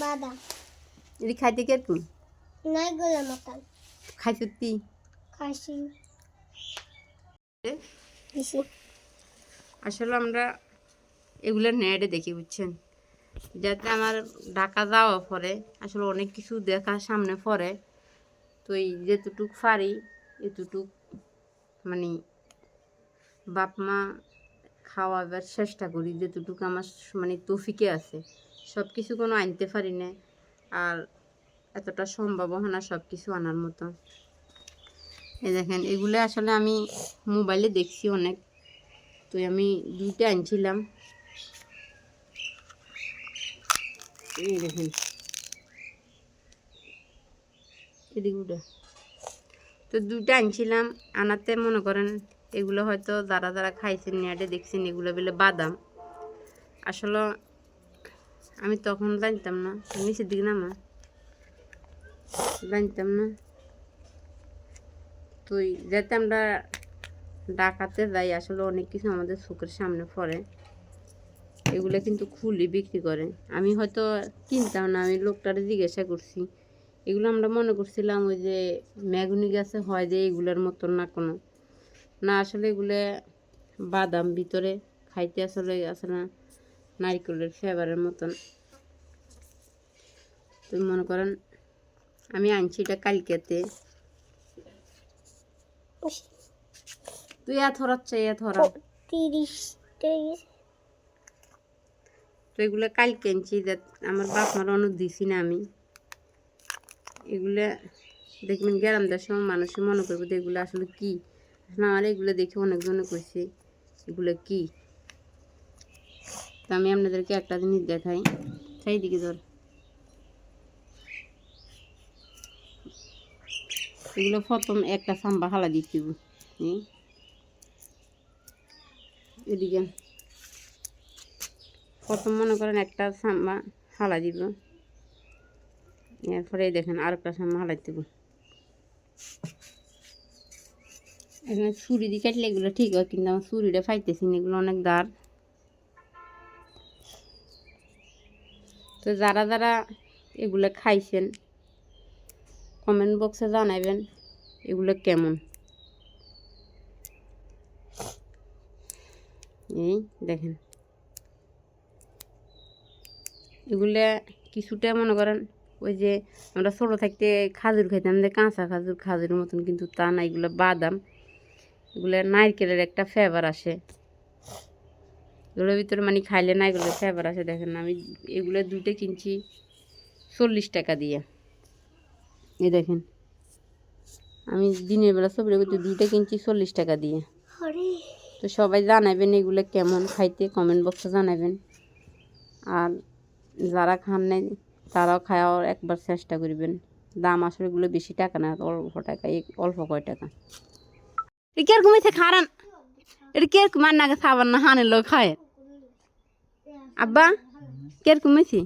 বাদাম এটি খাইতে মতন খাই সত্যি খাসি আসলে আমরা এগুলো নেটে দেখি বুঝছেন? যাতে আমার ঢাকা যাওয়া পরে আসলে অনেক কিছু দেখা সামনে পড়ে তো এই যেতটুক পারি এতটুক মানে বাপ মা খাওয়াবার চেষ্টা করি যেতটুকু আমার মানে তফিকে আছে। সব কিছু কোনো আনতে পারি না আর এতটা সম্ভব হয় না সব কিছু আনার মতো। এই দেখেন, এগুলো আসলে আমি মোবাইলে দেখছি অনেক। তো আমি দুইটা আনছিলাম। এই দেখেন। তো দুইটা আনছিলাম। আনাতে মনে করেন এগুলো হয়তো যারা যারা খাইছেন নেটে দেখছেন, এগুলো বলে বাদাম। আসলে আমি তখন জানতাম না। নিচের দিকে নামা। জানতাম না। তুই যাতে আমরা ডাকাতে যাই, আসলে অনেক কিছু আমাদের চোখের সামনে পড়ে। এগুলো কিন্তু খুলি বিক্রি করে। আমি হয়তো কিনতাম না, আমি লোকটারে জিজ্ঞাসা করছি। এগুলো আমরা মনে করছিলাম ওই যে মেগুনি গাছে হয় যে এগুলোর মতন না কোনো। না, আসলে এগুলো বাদাম ভিতরে খাইতে আসলে আছে না। নারকেলের ফ্লেভারের মতন। তুমি মনে করেন আমি আনছি এটা কালকেতে। তুই এত হরাচ্ছে এত হরা তিরিশ তো এগুলো কালকে আনছি আমার বাপ মার অনেক দিছি না আমি। এগুলো দেখবেন গ্রাম দেওয়ার সময় মানুষে মনে করবে যে এগুলো আসলে কি। আসলে আমার এগুলো দেখে অনেকজনে কইছে এগুলো কি? তো আমি আপনাদেরকে একটা জিনিস দেখাই। সেই দিকে ধর। এগুলো প্রথম একটা সাম্বা হালা। এই। এদিকে। প্রথম মনে করেন একটা সাম্বা হালা দিব। এরপরে দেখেন আর একটা সাম্বা হালাই দিব এখানে ছুরি দিয়ে কাটলে এগুলো ঠিক হয়, কিন্তু আমার ছুরিটা ফাইতেছি এগুলো অনেক দাঁড়। তো যারা যারা এগুলো খাইছেন কমেন্ট বক্সে জানাবেন এগুলো কেমন। এই দেখেন। এগুলো কিছুটা মনে করেন ওই যে আমরা ছোটো থাকতে খাজুর খাইতাম, যে কাঁচা খাজুর, খাজুরের মতন কিন্তু তা না, এগুলো বাদাম। এগুলো নারকেলের একটা ফ্লেভার আসে। এগুলোর ভিতরে মানে খাইলে না এগুলো ফ্লেভার আছে দেখেন আমি এগুলো দুটো কিনছি চল্লিশ টাকা দিয়ে। এই দেখেন আমি দিনের বেলা সবরে করতে দুইটা কিনছি চল্লিশ টাকা দিয়ে। তো সবাই জানাবেন এগুলো কেমন খাইতে কমেন্ট বক্সে জানাবেন। আর যারা খান নাই তারাও খাওয়ার একবার চেষ্টা করবেন। দাম আসলে এগুলো বেশি টাকা না অল্প টাকা এই অল্প কয় টাকা। এটা কে ঘুমাইছে খারান? এটা কে আর না খাবার না হানের লোক খায়? আব্বা কে ঘুমাইছে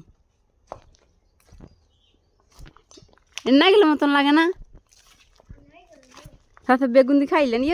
না গেলে মতন লাগে না। সাথে বেগুন দিয়ে খাইলেন ইয়ে